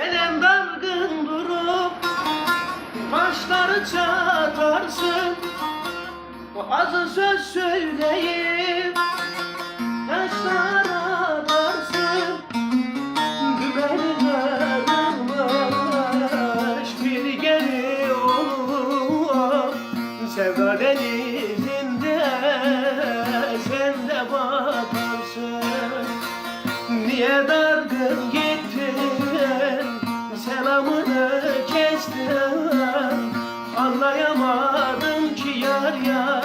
Neden dargın durup Başları çatarsın. Bazı söz söyleyip Taşlara atarsın. Dümeni kırılmış Bir geri Sevda denizinde Sen de Niye dargın Anlayamadım ki yar yar.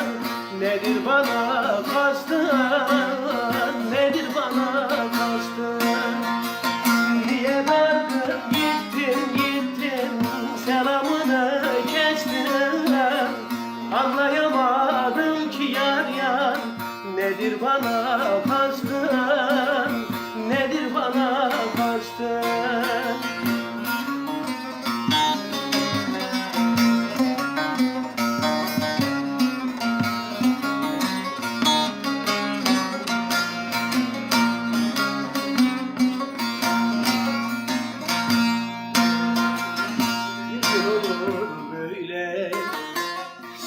Nedir bana kastın? Nedir bana kastın? Niye dargın gittin gittin? Selamını kestin Anlayamadım ki yar yar. Nedir bana kastın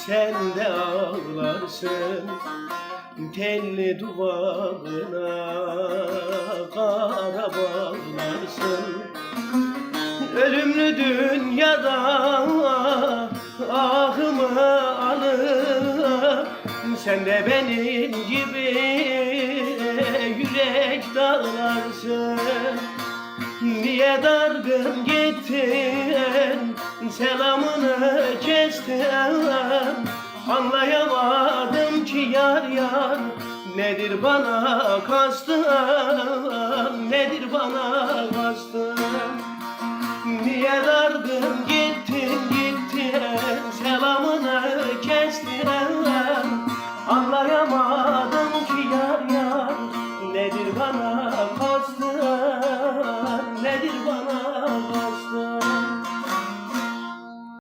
sen de ağlarsın Telli duvağına kara bağlarsın. Ölümlü dünyada ahımı alıp Sen de benim gibi yürek dağlarsın. Niye dargın gittin Selamını kestin Anlayamadım ki yar yar Nedir bana kastın Nedir bana kastın Niye dargın gittin gittin? Selamını kestin